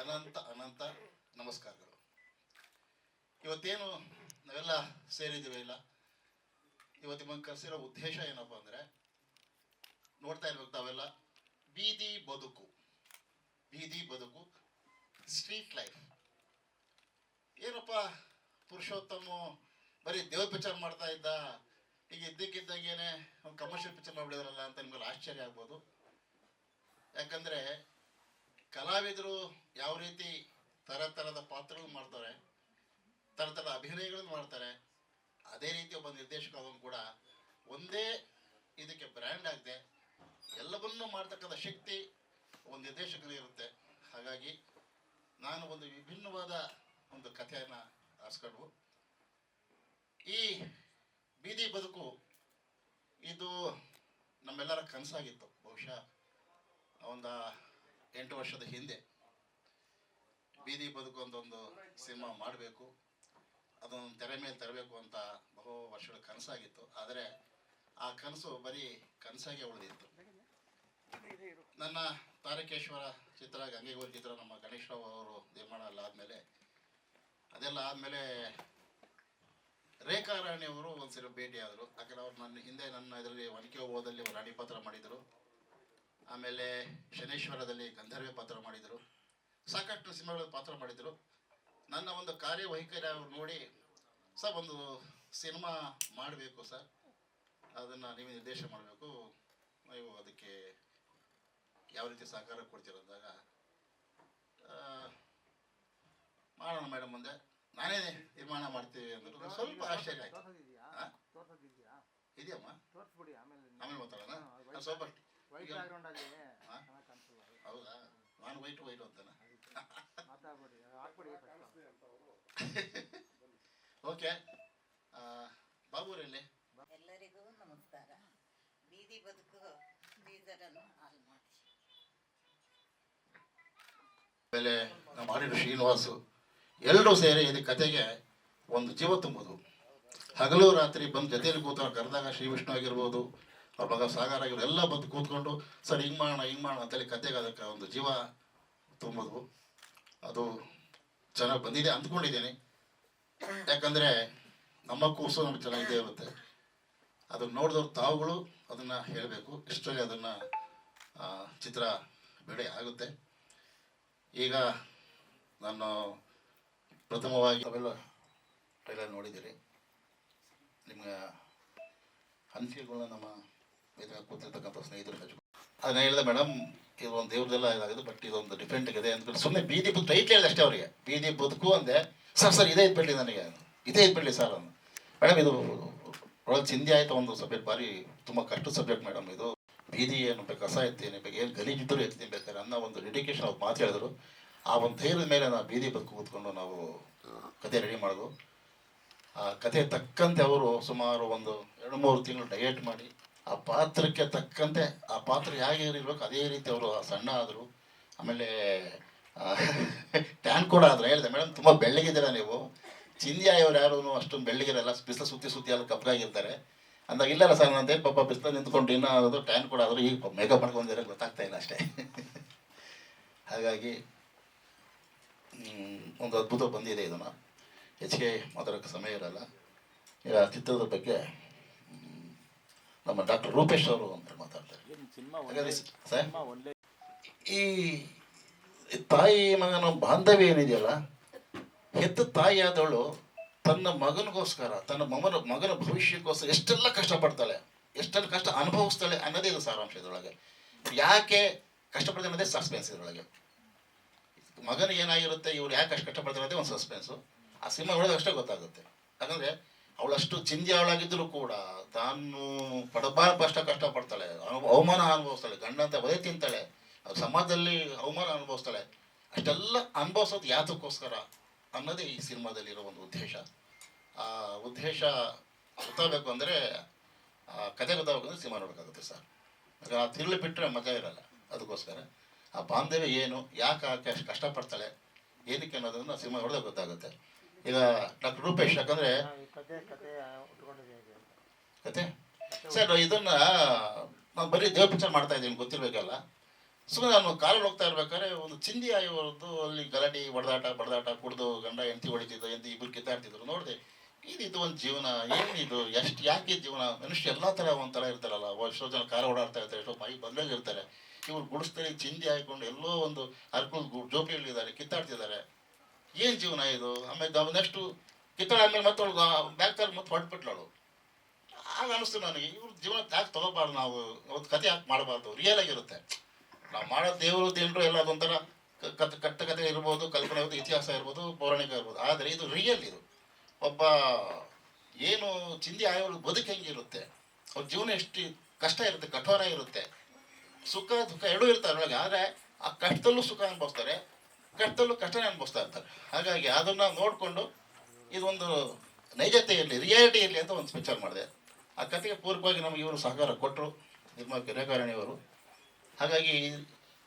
ಅನಂತ ಅನಂತ ನಮಸ್ಕಾರಗಳು. ಇವತ್ತೇನು ನಾವೆಲ್ಲ ಸೇರಿದ್ದೀವಿ ಇಲ್ಲ? ಇವತ್ತು ನಿಮಗೆ ಕರೆಸಿರೋ ಉದ್ದೇಶ ಏನಪ್ಪ ಅಂದರೆ, ನೋಡ್ತಾ ಇರ್ಬೇಕು ತಾವೆಲ್ಲ, ಬೀದಿ ಬದುಕು. ಬೀದಿ ಬದುಕು ಸ್ಟ್ರೀಟ್ ಲೈಫ್ ಏನಪ್ಪ ಪುರುಷೋತ್ತಮ, ಬರೀ ದೇವ್ರ ಪಿಕ್ಚರ್ ಮಾಡ್ತಾ ಇದ್ದ, ಈಗ ಇದ್ದಕ್ಕಿದ್ದಾಗೇನೆ ಒಂದು ಕಮರ್ಷಿಯಲ್ ಪಿಕ್ಚರ್ ಮಾಡಿಬಿಡಿದ್ರಲ್ಲ ಅಂತ ನಿಮ್ಗೆ ಆಶ್ಚರ್ಯ ಆಗ್ಬೋದು. ಯಾಕಂದ್ರೆ ಕಲಾವಿದರು ಯಾವ ರೀತಿ ಥರ ಥರದ ಪಾತ್ರಗಳು ಮಾಡ್ತಾರೆ, ಥರ ಥರದ ಅಭಿನಯಗಳನ್ನು ಮಾಡ್ತಾರೆ, ಅದೇ ರೀತಿ ಒಬ್ಬ ನಿರ್ದೇಶಕ ಕೂಡ ಒಂದೇ ಇದಕ್ಕೆ ಬ್ರ್ಯಾಂಡ್ ಆಗದೆ ಎಲ್ಲವನ್ನೂ ಮಾಡ್ತಕ್ಕಂಥ ಶಕ್ತಿ ಒಂದು ನಿರ್ದೇಶಕನಿಗೆ ಇರುತ್ತೆ. ಹಾಗಾಗಿ ನಾನು ಒಂದು ವಿಭಿನ್ನವಾದ ಒಂದು ಕಥೆಯನ್ನು ಆರಿಸ್ಕೊಂಡು ಈ ಬೀದಿ ಬದುಕು ಇದು ನಮ್ಮೆಲ್ಲರ ಕನಸಾಗಿತ್ತು. ಬಹುಶಃ ಒಂದು ಎಂಟು ವರ್ಷದ ಹಿಂದೆ ಬೀದಿ ಬದುಕು ಅಂತ ಒಂದು ಸಿನಿಮಾ ಮಾಡಬೇಕು ಅದೊಂದು ತೆರೆ ಮೇಲೆ ತರಬೇಕು ಅಂತ ಬಹು ವರ್ಷಗಳ ಕನಸಾಗಿತ್ತು. ಆದರೆ ಆ ಕನಸು ಬರೀ ಕನಸಾಗೆ ಉಳಿದಿತ್ತು. ನನ್ನ ತಾರಕೇಶ್ವರ ಚಿತ್ರ, ಗಂಗೆಗೋಲ್ ಚಿತ್ರ, ನಮ್ಮ ಗಣೇಶ್ ರಾವ್ ಅವರು ನಿರ್ಮಾಣ ಎಲ್ಲ ಆದಮೇಲೆ ಅದೆಲ್ಲ ಆದಮೇಲೆ ರೇಖಾ ರಾಣಿ ಅವರು ಒಂದ್ಸರಿ ಭೇಟಿ ಆದರು ಯಾಕಂದ್ರೆ ಅವ್ರು ನನ್ನ ಹಿಂದೆ ನನ್ನ ಇದರಲ್ಲಿ ಒನಕೆ ಓದಲ್ಲಿ ರಾಣಿ ಅಡಿಪತ್ರ ಮಾಡಿದರು ಆಮೇಲೆ ಶನೇಶ್ವರದಲ್ಲಿ ಗಂಧರ್ವ ಪಾತ್ರ ಮಾಡಿದರು. ಸಾಕಷ್ಟು ಸಿನಿಮಾಗಳಲ್ಲಿ ಪಾತ್ರ ಮಾಡಿದರು. ನನ್ನ ಒಂದು ಕಾರ್ಯವೈಖರಿ ಅವ್ರು ನೋಡಿ ಸರ್ ಒಂದು ಸಿನಿಮಾ ಮಾಡಬೇಕು ಸರ್. ಅದನ್ನು ನೀವು ನಿರ್ದೇಶ ಮಾಡಬೇಕು. ನೀವು ಅದಕ್ಕೆ ಯಾವ ರೀತಿ ಸಹಕಾರ ಕೊಡ್ತೀರ ಅಂದಾಗ ಆ, ಮಾಡೋಣ ಮೇಡಮ್ ಮುಂದೆ. ನಾನೇ ನಿರ್ಮಾಣ ಮಾಡ್ತೀವಿ ಅಂದರು ಸ್ವಲ್ಪ ಆಶ್ಚರ್ಯ ಆಯ್ತು? ಇದೆಯಮ್ಮ? ಆಮೇಲೆ. ಮಾತಾಡೋಣ. ಸ್ವಲ್ಪ ವೈಟ್ ಈಗ- ಬ್ಯಾಕ್ಗ್ರೌಂಡ್ ಅಲ್ಲಿ ಹಾ? ಚೆನ್ನಾಗ್ ಕಾಣಿಸಲ್ಲ ಅದು. ಹೌದಾ? ನಾನು ವೈಟ್ ವೈಟ್ ಅಂತಾನೆ? ಮಾತಾಡ್ಬಿಡಿ ಹಾಕ್ಬಿಡಿ ಓಕೆ. ಬಾಬೂರಲ್ಲಿ? ಎಲ್ಲರಿಗೂ ನಮಸ್ಕಾರ. ಬೀದಿ ಬದುಕು ಬೀದರನ್ನು ಹಾಳು ಮಾಡಿ. ಆಮೇಲೆ ನಮ್ಮ ಆಡಿಟರ್ ಶ್ರೀನಿವಾಸು ಎಲ್ಲರೂ ಸೇರಿ ಇದು ಕತೆಗೆ ಒಂದು ಜೀವ ತುಂಬೋದು. ಹಗಲು ರಾತ್ರಿ ಬಂದು ಜೊತೆಯಲ್ಲಿ ಕೂತ ಕರೆದಾಗ ಶ್ರೀ ವಿಷ್ಣು ಆಗಿರ್ಬೋದು ಅವ್ರ ಮಗ ಸಾಗರ ಇವರೆಲ್ಲ ಬಂದು ಕೂತ್ಕೊಂಡು, ಸರ್, ಹಿಂಗೆ ಮಾಡೋಣ ಹಿಂಗೆ ಮಾಡೋಣ ಅಂತೇಳಿ ಕತೆಗೆ ಅದಕ್ಕೆ ಒಂದು ಜೀವ ತುಂಬೋದು ಅದು ಚೆನ್ನಾಗಿ ಬಂದಿದೆ ಅಂದ್ಕೊಂಡಿದ್ದೀನಿ. ಯಾಕಂದರೆ ನಮ್ಮ ಕೂಸು ನಮ್ಗೆ ಚೆನ್ನಾಗಿದೆ ಇರುತ್ತೆ. ಅದನ್ನು ನೋಡಿದವ್ರು ತಾವುಗಳು ಅದನ್ನು ಹೇಳಬೇಕು. ಇಷ್ಟರಲ್ಲಿ ಅದನ್ನು ಚಿತ್ರ ಬೇಡಿ ಆಗುತ್ತೆ. ಈಗ ನಾನು ಪ್ರಥಮವಾಗಿ ಅವೆಲ್ಲ ಟ್ರೈಲರ್ ನೋಡಿದ್ದೀರಿ. ನಿಮ್ಗೆ ಅನಿಸಿಕೆಗಳನ್ನ ನಮ್ಮ ವೇದಿಕೆ ಕೂತಿರ್ತಕ್ಕಂಥ ಸ್ನೇಹಿತರು ಹಂಚ್ಕೊ ಅದನ್ನ ಹೇಳಿದೆ, ಮೇಡಮ್, ಇದು ಒಂದು ದೇವ್ರದೆಲ್ಲ ಇದಾಗಿದೆ ಬಟ್ ಇದೊಂದು ಡಿಫ್ರೆಂಟ್ ಇದೆ ಅಂದ್ಬಿಟ್ಟು ಸುಮ್ಮನೆ ಬೀದಿ ಬದುಕು ಟೈಟ್ ಹೇಳಿದೆ ಅಷ್ಟೇ ಅವರಿಗೆ. ಬೀದಿ ಬದುಕು ಅಂದೆ, ಸರ್ ಸರ್, ಇದೇ ಇದ್ಬಿಡ್ಲಿ ನನಗೆ, ಇದೇ ಇದ್ಬಿಡ್ಲಿ ಸರ್ ಅಂದು. ಮೇಡಮ್, ಇದು ಒಳಗೆ ಚಿಂದಿ ಆಯ್ತು ಒಂದು ಸಬ್ಜೆಕ್ಟ್, ಭಾರಿ ತುಂಬ ಕಷ್ಟ ಸಬ್ಜೆಕ್ಟ್ ಮೇಡಮ್ ಇದು. ಬೀದಿ ಏನು ಬೇಕು, ಕಸ ಎತ್ತೀನಿ, ಬೇಕು, ಏನು ಗಲೀಜಿದ್ದರೂ ಎತ್ತೀನಿ, ಬೇಕಾದ್ರೆ ಅನ್ನೋ ಒಂದು ಡೆಡಿಕೇಶನ್ ಅವ್ರು ಮಾತು ಹೇಳಿದ್ರು. ಆ ಒಂದು ಧೈರ್ಯದ ಮೇಲೆ ನಾವು ಬೀದಿ ಬದುಕು ಕೂತ್ಕೊಂಡು ನಾವು ಕತೆ ರೆಡಿ ಮಾಡೋದು. ಆ ಕಥೆ ತಕ್ಕಂತೆ ಅವರು ಸುಮಾರು ಒಂದು ಎರಡು ಮೂರು ತಿಂಗಳು ಡಯೆಟ್ ಮಾಡಿ ಆ ಪಾತ್ರಕ್ಕೆ ತಕ್ಕಂತೆ, ಆ ಪಾತ್ರ ಹೇಗೆ ಇರಬೇಕು, ಅದೇ ರೀತಿ ಅವರು ಸಣ್ಣ ಆದರು. ಆಮೇಲೆ ಟ್ಯಾನ್ ಕೂಡ ಆದ್ರೆ ಹೇಳಿದೆ ಮೇಡಮ್ ತುಂಬ ಬೆಳ್ಳಗಿದ್ದೀರಾ ನೀವು? ಚಿಂದಿಯಾಯವ್ರು ಯಾರು ಅಷ್ಟೊಂದು ಬೆಳ್ಳಗಿರಲ್ಲ, ಬಿಸಿಲು ಸುತ್ತಿ ಸುತ್ತಿ ಎಲ್ಲ ಕಪ್ಪಾಗಿರ್ತಾರೆ ಅಂದಾಗ ಇಲ್ಲ ಸರ್ ನಂತೆ ಪಾಪ ಬಿಸಿಲು ನಿಂತ್ಕೊಂಡು ಇನ್ನೂ ಆದರೂ ಟ್ಯಾನ್ ಕೂಡ ಆದರೂ ಈಗ ಮೇಕಪ್ ಮಾಡ್ಕೊಂಡಿರೋ ಗೊತ್ತಾಗ್ತಾ ಇಲ್ಲ ಅಷ್ಟೇ. ಹಾಗಾಗಿ ಒಂದು ಅದ್ಭುತ ಬಂದಿದೆ ಇದನ್ನು. ಹೆಚ್ಚಿಗೆ ಮಾತಾಡೋಕ್ಕೆ ಸಮಯ ಇರಲ್ಲ. ಈಗ ಚಿತ್ರದ ಬಗ್ಗೆ ನಮ್ಮ ಡಾಕ್ಟರ್ ರೂಪೇಶ್ ಅವರು ಅಂತ ಮಾತಾಡ್ತಾರೆ. ಈ ತಾಯಿ ಮಗನ ಬಾಂಧವ್ಯ ಏನಿದೆಯಲ್ಲ, ಹೆತ್ತ ತಾಯಿಯಾದವಳು ತನ್ನ ಮಗನಿಗೋಸ್ಕರ, ತನ್ನ ಮಗನ ಮಗನ ಭವಿಷ್ಯಕ್ಕೋಸ್ಕರ ಎಷ್ಟೆಲ್ಲ ಕಷ್ಟಪಡ್ತಾಳೆ, ಎಷ್ಟೆಲ್ಲ ಕಷ್ಟ ಅನುಭವಿಸ್ತಾಳೆ ಅನ್ನೋದೇ ಇದು ಸಾರಾಂಶ ಇದರೊಳಗೆ. ಯಾಕೆ ಕಷ್ಟಪಡ್ತಾನೆ ಅನ್ನೋದೇ ಸಸ್ಪೆನ್ಸ್ ಇದರೊಳಗೆ. ಮಗನ ಏನಾಗಿರುತ್ತೆ, ಇವ್ರು ಯಾಕೆ ಅಷ್ಟು ಕಷ್ಟಪಡ್ತಾರೆ ಅನ್ನೋದೇ ಒಂದು ಸಸ್ಪೆನ್ಸು ಆ ಸಿನಿಮಾ ನೋಡಿದಾಗ ಅಷ್ಟೇ ಗೊತ್ತಾಗುತ್ತೆ. ಯಾಕಂದ್ರೆ ಅವಳಷ್ಟು ಚಿಂದಿ ಅವಳಾಗಿದ್ದರೂ ಕೂಡ ತಾನು ಪಡಬಾರ ಕಷ್ಟ ಕಷ್ಟಪಡ್ತಾಳೆ. ಅನು- ಅವಮಾನ ಅನುಭವಿಸ್ತಾಳೆ. ಗಂಡಂತ ಬದೇ ತಿಂತಾಳೆ. ಸಮಾಜದಲ್ಲಿ ಅವಮಾನ ಅನುಭವಿಸ್ತಾಳೆ. ಅಷ್ಟೆಲ್ಲ ಅನುಭವಿಸೋದು ಯಾತಕ್ಕೋಸ್ಕರ ಅನ್ನೋದೇ ಈ ಸಿನಿಮಾದಲ್ಲಿರೋ ಒಂದು ಉದ್ದೇಶ. ಆ ಉದ್ದೇಶ ಗೊತ್ತಾಗಬೇಕು ಅಂದರೆ ಕತೆ ಗೊತ್ತಾಗಬೇಕಂದ್ರೆ ಸಿನಿಮಾ ನೋಡೋಕ್ಕಾಗುತ್ತೆ ಸರ್. ಆ ತಿರುಳು ಬಿಟ್ಟರೆ ಮಜಾ ಇರಲ್ಲ. ಅದಕ್ಕೋಸ್ಕರ. ಆ ಬಾಂಧವ್ಯ ಏನು? ಯಾಕೆ ಆಕೆ ಅಷ್ಟು ಕಷ್ಟಪಡ್ತಾಳೆ? ಏನಕ್ಕೆ ಅನ್ನೋದನ್ನು ಸಿನಿಮಾ ನೋಡಿದಾಗ ಗೊತ್ತಾಗುತ್ತೆ. ಈಗ ಡಾಕ್ಟರ್ ರೂಪೇಶ್ ಯಾಕಂದರೆ ಕತೆ ಸರ್ ಇದನ್ನ ನಾನು ಬರೀ ದೇವ್ರ ಪಿಕ್ಚರ್ ಮಾಡ್ತಾ ಇದ್ದೀನಿ ಗೊತ್ತಿರಬೇಕಲ್ಲ. ಸುಮ್ಮನೆ ನಾನು ಕಾಲಲ್ಲಿ ಹೋಗ್ತಾ ಇರ್ಬೇಕಾದ್ರೆ ಒಂದು ಚಿಂದಿ ಆಯೋದು ಅಲ್ಲಿ ಗಲಾಟೆ ಹೊಡೆದಾಟ ಬಡದಾಟ ಕುಡ್ದು ಗಂಡ ಹೆಂಡತಿ ಹೊಡಿತಿದ್ದ ಎಂತ ಇಬ್ಬರು ಕಿತ್ತಾಡ್ತಿದ್ರು ನೋಡಿದೆ. ಇದು ಒಂದು ಜೀವನ ಏನಿದು ಎಷ್ಟು ಯಾಕೆ ಜೀವನ? ಮನುಷ್ಯ ಎಲ್ಲ ಥರ ಒಂಥರ ಇರ್ತಾರಲ್ಲ. ಎಷ್ಟೋ ಜನ ಕಾರ ಓಡಾಡ್ತಾ ಇರ್ತಾರೆ ಎಷ್ಟೋ ಮೈ ಬಂದಾಗಿರ್ತಾರೆ ಇವ್ರು ಗುಡಿಸ್ತಾರೆ ಚಿಂದಿ ಹಾಕೊಂಡು ಎಲ್ಲೋ ಒಂದು ಅರ್ಕಲ್ ಜೋಪಿಯಲ್ಲಿದ್ದಾರೆ ಕಿತ್ತಾಡ್ತಿದ್ದಾರೆ. ಏನು ಜೀವನ ಇದು? ಆಮೇಲೆ ನೆಕ್ಸ್ಟು ಕಿತ್ತಳೆ ಆಮೇಲೆ ಮತ್ತೆ ಅವಳು ಬ್ಯಾಗ್ ತರ ಮತ್ತೆ ಹೊರಟ್ಬಿಟ್ಲಳು ಆಗ ಅನಿಸ್ತು ನನಗೆ, ಇವ್ರ ಜೀವನ ಯಾಕೆ ತಗೋಬಾರ್ದು ನಾವು? ಒಂದು ಕತೆ ಯಾಕೆ ಮಾಡಬಾರ್ದು? ರಿಯಲ್ ಆಗಿರುತ್ತೆ. ನಾವು ಮಾಡೋ ದೇವರು ದೇವರು ಎಲ್ಲ ಅದೊಂಥರ ಕತ್ ಕಟ್ಟ ಕತೆ ಇರ್ಬೋದು, ಕಲ್ಪನೆ ಇರ್ಬೋದು, ಇತಿಹಾಸ ಇರ್ಬೋದು, ಪೌರಾಣಿಕ ಇರ್ಬೋದು. ಆದರೆ ಇದು ರಿಯಲ್ ಇದು. ಒಬ್ಬ ಏನು ಚಿಂದಿ ಆಯೋಳು ಬದುಕು ಹೆಂಗಿರುತ್ತೆ? ಅವ್ರ ಜೀವನ ಎಷ್ಟು ಕಷ್ಟ ಇರುತ್ತೆ, ಕಠೋರ ಇರುತ್ತೆ. ಸುಖ, ದುಃಖ ಎರಡೂ ಇರ್ತಾರೆ ಒಳಗೆ ಆದರೆ ಆ ಕಷ್ಟದಲ್ಲೂ ಸುಖ ಅನುಭವಿಸ್ತಾರೆ. ಕಷ್ಟದಲ್ಲೂ ಕಷ್ಟನೇ ಅನುಭವಿಸ್ತಾ ಇರ್ತಾರೆ. ಹಾಗಾಗಿ ಅದನ್ನ ನೋಡಿಕೊಂಡು ಇದೊಂದು ನೈಜತೆಯಲ್ಲಿ ಇರಲಿ ಅಂತ ಒಂದು ಪಿಕ್ಚರ್ ಮಾಡಿದೆ. ಆ ಕಥೆಗೆ ಪೂರ್ವವಾಗಿ ನಮಗೆ ಇವರು ಸಹಕಾರ ಕೊಟ್ಟರು ನಿರ್ಮಾ ಕಿರಕಾರಣಿಯವರು ಹಾಗಾಗಿ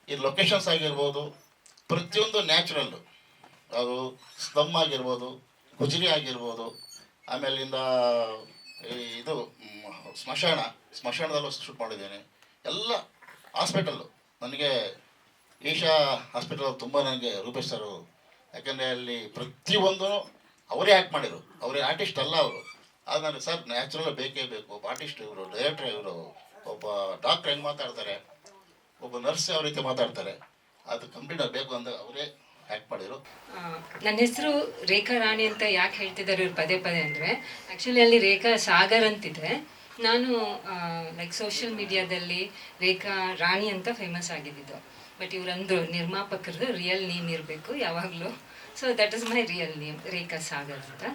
ಈ ಲೊಕೇಶನ್ಸ್ ಆಗಿರ್ಬೋದು, ಪ್ರತಿಯೊಂದು ನ್ಯಾಚುರಲ್ಲು ಅದು ಸ್ಲಮ್ ಆಗಿರ್ಬೋದು ಗುಜರಿ ಆಗಿರ್ಬೋದು ಆಮೇಲಿಂದ ಇದು ಸ್ಮಶಾನ, ಸ್ಮಶಾನದಲ್ಲೂ ಶೂಟ್ ಮಾಡಿದ್ದೇನೆ. ಎಲ್ಲ ಹಾಸ್ಪಿಟಲ್ಲು ನನಗೆ ಈಶಾ ಹಾಸ್ಪಿಟಲ್ ತುಂಬ ನನಗೆ ರೂಪೇಶ್ ಸರ್ ಯಾಕಂದರೆ ಅಲ್ಲಿ ಪ್ರತಿಯೊಂದು ಅವರೇ ಆ್ಯಕ್ಟ್ ಮಾಡಿದರು. ಅವರೇ ಆರ್ಟಿಸ್ಟ್ ಅಲ್ಲ ಅವರು. ಆದರೆ ನನಗೆ ಸರ್ ನ್ಯಾಚುರಲ್ ಬೇಕೇ ಬೇಕು. ಒಬ್ಬ ಆರ್ಟಿಸ್ಟ್ ಇವರು ಡೈರೆಕ್ಟರ್ ಇವರು, ಒಬ್ಬ ಡಾಕ್ಟ್ರ್ ಹೆಂಗೆ ಮಾತಾಡ್ತಾರೆ, ಒಬ್ಬ ನರ್ಸ್ ಯಾವ ರೀತಿ ಮಾತಾಡ್ತಾರೆ, ಅದು ಕಂಪ್ಲೀಟ್ ಆಗಬೇಕು ಅಂತ ಅವರೇ ಆ್ಯಕ್ಟ್ ಮಾಡಿದರು. ನನ್ನ ಹೆಸರು ರೇಖಾ ರಾಣಿ ಅಂತ ಯಾಕೆ ಹೇಳ್ತಿದ್ದಾರೆ ಇವ್ರು ಪದೇ ಪದೇ ಅಂದರೆ ಆ್ಯಕ್ಚುಲಿ ಅಲ್ಲಿ ರೇಖಾ ಸಾಗರ್ ಅಂತಿದೆ. ನಾನು ಲೈಕ್ ಸೋಷಿಯಲ್ ಮೀಡಿಯಾದಲ್ಲಿ ರೇಖಾ ರಾಣಿ ಅಂತ ಫೇಮಸ್ ಆಗಿದ್ದಿದ್ದು ಬಟ್ ಇವರಂದ್ರು ನಿರ್ಮಾಪಕರು ರಿಯಲ್ ನೇಮ್ ಇರಬೇಕು ಯಾವಾಗಲೂ. So that is my real name Rekha Sagar ಅಂತ.